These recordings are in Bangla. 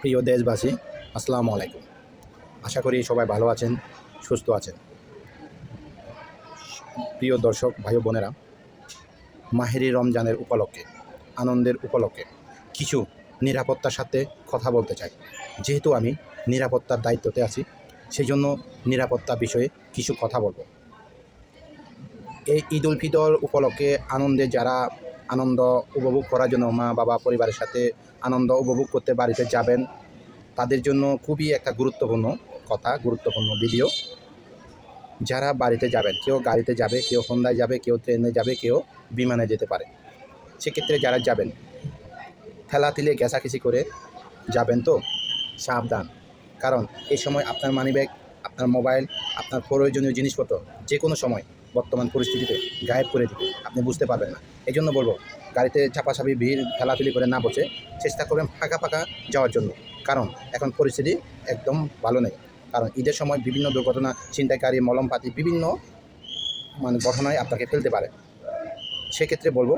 প্রিয় দেশবাসী, আসসালামু আলাইকুম। আশা করি সবাই ভালো আছেন, সুস্থ আছেন। প্রিয় দর্শক, ভাই বোনেরা, মাহেরি রমজানের উপলক্ষে, আনন্দের উপলক্ষে কিছু নিরাপত্তার সাথে কথা বলতে চাই। যেহেতু আমি নিরাপত্তার দায়িত্বতে আছি সেই জন্য নিরাপত্তা বিষয়ে কিছু কথা বলব। এই ঈদ উল ফিতর উপলক্ষে আনন্দে যারা আনন্দ উপভোগ করার জন্য মা, বাবা, পরিবারের সাথে আনন্দ উপভোগ করতে বাড়িতে যাবেন। তাদের জন্য খুবই একটা গুরুত্বপূর্ণ কথা, গুরুত্বপূর্ণ ভিডিও যারা বাড়িতে যাবেন, কেউ গাড়িতে যাবে, কেউ হোন্দায় যাবে, কেউ ট্রেনে যাবে, কেউ বিমানে যেতে পারে। সেক্ষেত্রে যারা যাবেন ঠেলাতিলে ঘেঁষাঘেঁষি করে যাবেন তো? সাবধান। কারণ এই সময় আপনার মানিব্যাগ আপনার মোবাইল আপনার প্রয়োজনীয় জিনিসপত্র যে কোনো সময় বর্তমান পরিস্থিতিতে গায়েব করে দিবে। আপনি বুঝতে পারবেন না। এই জন্য বলব, গাড়িতে চাপাচাপি, ভিড় ঠেলাঠেলি করে না বসে চেষ্টা করবেন ফাঁকা ফাঁকা যাওয়ার জন্য। কারণ এখন পরিস্থিতি একদম ভালো নেই। কারণ ঈদের সময় বিভিন্ন দুর্ঘটনা, ছিনতাইকারী, মলমপাতি বিভিন্ন মানে ঘটনায় আপনাকে ফেলতে পারে। সেক্ষেত্রে বলব,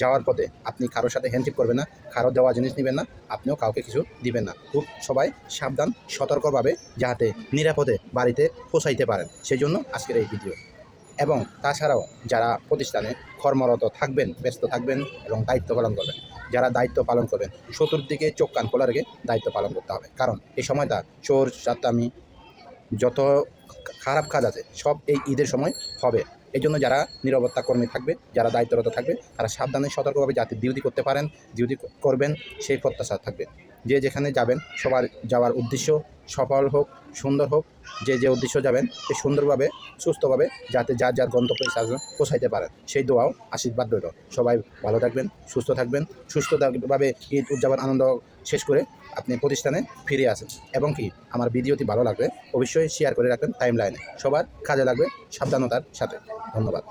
যাওয়ার পথে আপনি কারোর সাথে হ্যান্ডশিপ করবেন না, কারও দেওয়া জিনিস নেবেন না, আপনিও কাউকে কিছু দিবেন না। খুব সবাই সাবধান, সতর্কভাবে যাতে নিরাপদে বাড়িতে পৌঁছাইতে পারেন। সেই জন্য আজকের এই ভিডিও এবং তাছাড়াও যারা প্রতিষ্ঠানে কর্মরত থাকবেন, ব্যস্ত থাকবেন এবং দায়িত্ব পালন করবেন, যারা দায়িত্ব পালন করবেন, চতুর্দিকে চোখ কান খোলা রেখে দায়িত্ব পালন করতে হবে। কারণ এই সময়টা চোর চাতামি যত খারাপ কাজ আছে, সব এই ঈদের সময় হবে। এই জন্য যারা নিরাপত্তা কর্মী থাকবে, যারা দায়িত্বরত থাকবে, তারা সাবধানে সতর্কভাবে যাতে ডিউটি করতে পারেন, ডিউটি করবেন, সেই প্রত্যাশা থাকবে। যে যেখানে যাবেন, সবার যাওয়ার উদ্দেশ্য সফল হোক, সুন্দর হোক, যে যে উদ্দেশ্য যাবেন সে সুন্দরভাবে, সুস্থভাবে যাতে যার যার গন্তব্যে পৌঁছাইতে পারেন। সেই দোয়াও আশীর্বাদ রইল। সবাই ভালো থাকবেন, সুস্থ থাকবেন, সুস্থভাবে ঈদ উদযাপন আনন্দ শেষ করে আপনি প্রতিষ্ঠানে ফিরে আসেন। এবং কি, আমার ভিডিওটি ভালো লাগবে অবশ্যই শেয়ার করে রাখবেন টাইম লাইনে সবার কাজে লাগবে সাবধানতার সাথে। ধন্যবাদ।